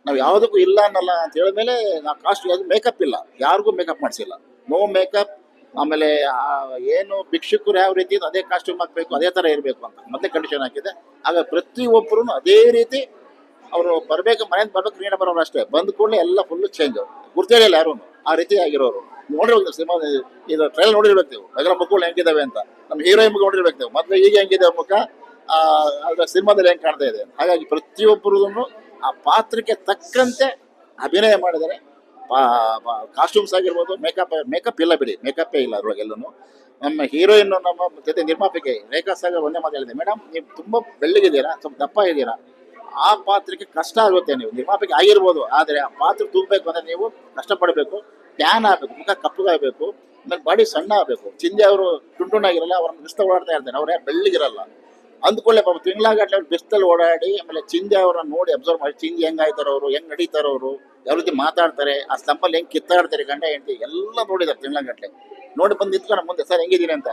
ನಾವು ಯಾವುದಕ್ಕೂ ಇಲ್ಲ ಅನ್ನಲ್ಲ ಅಂತ ಹೇಳಿದ್ಮೇಲೆ ನಾವು ಕಾಸ್ಟ್ ಅದು ಮೇಕಪ್ ಇಲ್ಲ. ಯಾರಿಗೂ ಮೇಕಪ್ ಮಾಡಿಸಿಲ್ಲ. ನೋ ಮೇಕಪ್ ಆಮೇಲೆ ಏನು ಭಿಕ್ಷುಕರು ಯಾವ ರೀತಿ ಅದೇ ಕಾಸ್ಟ್ಯೂಮ್ ಹಾಕಬೇಕು, ಅದೇ ಥರ ಇರಬೇಕು ಅಂತ. ಮತ್ತೆ ಕಂಡೀಷನ್ ಹಾಕಿದೆ. ಆಗ ಪ್ರತಿಯೊಬ್ಬರು ಅದೇ ರೀತಿ ಅವರು ಬರಬೇಕು, ಮನೆಯಿಂದ ಬರ್ಬೇಕು ನೀಡ ಬರೋರು ಅಷ್ಟೇ. ಬಂದ ಕೂಡಲೇ ಎಲ್ಲ ಫುಲ್ಲು ಚೇಂಜ್ ಗುರ್ತೇಳಿಲ್ಲ ಯಾರು ಆ ರೀತಿ ಆಗಿರೋರು. ನೋಡಿರ್ಬೇಕು ಸಿನಿಮಾ, ಇದು ಟ್ರೈಲ್ ನೋಡಿರ್ಬೇಕು ನೀವು. ನಗರ ಮಕ್ಕಳು ಹೆಂಗಿದಾವೆ ಅಂತ. ನಮ್ಮ ಹೀರೋಯಿನ್ ಮುಖ ನೋಡಿರ್ಬೇಕು ನೀವು. ಮೊದಲು ಈಗ ಹೆಂಗಿದೆ ಮುಖ? ಅದ್ರ ಸಿನಿಮಾದಲ್ಲಿ ಹೆಂಗೆ ಕಾಣ್ತಾ ಇದೆ? ಹಾಗಾಗಿ ಪ್ರತಿಯೊಬ್ಬರದನ್ನು ಆ ಪಾತ್ರಕ್ಕೆ ತಕ್ಕಂತೆ ಅಭಿನಯ ಮಾಡಿದರೆ ಕಾಸ್ಟ್ಯೂಮ್ಸ್ ಆಗಿರ್ಬೋದು ಮೇಕಪ್ ಮೇಕಪ್ ಇಲ್ಲ ಬಿಡಿ ಮೇಕಪ್ಪೇ ಇಲ್ಲ ಅದ್ರೊಳಗೆ ಎಲ್ಲೂ ನಮ್ಮ ಹೀರೋಯಿನ್ ನಮ್ಮ ಜೊತೆ ನಿರ್ಮಾಪಕಿ ರೇಖಾ ಸಾಗರ್ ಒಂದೇ ಮಾತು ಹೇಳಿದೆ ಮೇಡಮ್ ನೀವು ತುಂಬ ಬೆಳ್ಳಗಿದ್ದೀರಾ, ಸ್ವಲ್ಪ ದಪ್ಪ ಇದ್ದೀರಾ. ಆ ಪಾತ್ರಕ್ಕೆ ಕಷ್ಟ ಆಗುತ್ತೆ ನೀವು, ನಿರ್ಮಾಪಕಿ ಆಗಿರ್ಬೋದು, ಆದರೆ ಆ ಪಾತ್ರ ತುಂಬಬೇಕು ಅಂದರೆ ನೀವು ಕಷ್ಟಪಡಬೇಕು ಟ್ಯಾನ್ ಆಗಬೇಕು, ಮುಖ ಕಪ್ಪಗಾಗಬೇಕು ಆಮೇಲೆ ಬಾಡಿ ಸಣ್ಣ ಆಗಬೇಕು. ಚಿಂದಿ ಅವರು ಟುಂಟುಣ್ಣಾಗಿರಲ್ಲ ಅವ್ರನ್ನ ಮಿಸ್ತ ಓಡಾಡ್ತಾ ಇರ್ತಾರೆ, ಅವ್ರು ಬೆಳ್ಳಗಿರಲ್ಲ. ಅಂದ್ಕೊಳ್ಳೆ ಪಾಪ ತಿಂಗಳಾಗಟ್ಲೆ ಅವ್ರು ಓಡಾಡಿ, ಆಮೇಲೆ ಚಿಂದಿ ಅವ್ರನ್ನ ನೋಡಿ ಅಬ್ಸರ್ವ್ ಮಾಡಿ, ಚಿಂದಿ ಹೆಂಗಾಯ್ತಾರ ಅವರು, ಹೆಂಗ್ ನಡೀತಾರ ಅವರು, ಯಾವ ರೀತಿ ಮಾತಾಡ್ತಾರೆ, ಆ ಸ್ತಂಭಲ್ಲಿ ಹೆಂಗ್ ಕಿತ್ತಾಡ್ತಾರೆ ಗಂಡ ಹೆಂಡತಿ ಎಲ್ಲ ನೋಡಿದಾರೆ ತಿಂಗಳಾಗಟ್ಲೆ. ನೋಡಿ ಬಂದು ನಿಂತ್ಕೊಂಡು ಮುಂದೆ, ಸರ್, ಹೆಂಗಿದ್ದೀರಿ ಅಂತ?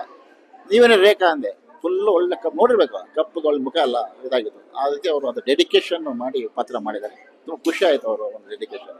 ನೀವೇನೇ ರೇಖಾ ಅಂದೆ, ಫುಲ್ ಒಳ್ಳೆ ಕಪ್ ನೋಡಿರ್ಬೇಕು ಕಪ್ಪುಗಳ ಮುಖ ಅಲ್ಲ ಇದಾಗಿತ್ತು. ಆ ರೀತಿ ಅವರು ಅದು ಡೆಡಿಕೇಶನ್ ಮಾಡಿ ಪಾತ್ರ ಮಾಡಿದ್ದಾರೆ. ತುಂಬ ಖುಷಿ ಆಯ್ತು ಅವರು ಒಂದು ಡೆಡಿಕೇಶನ್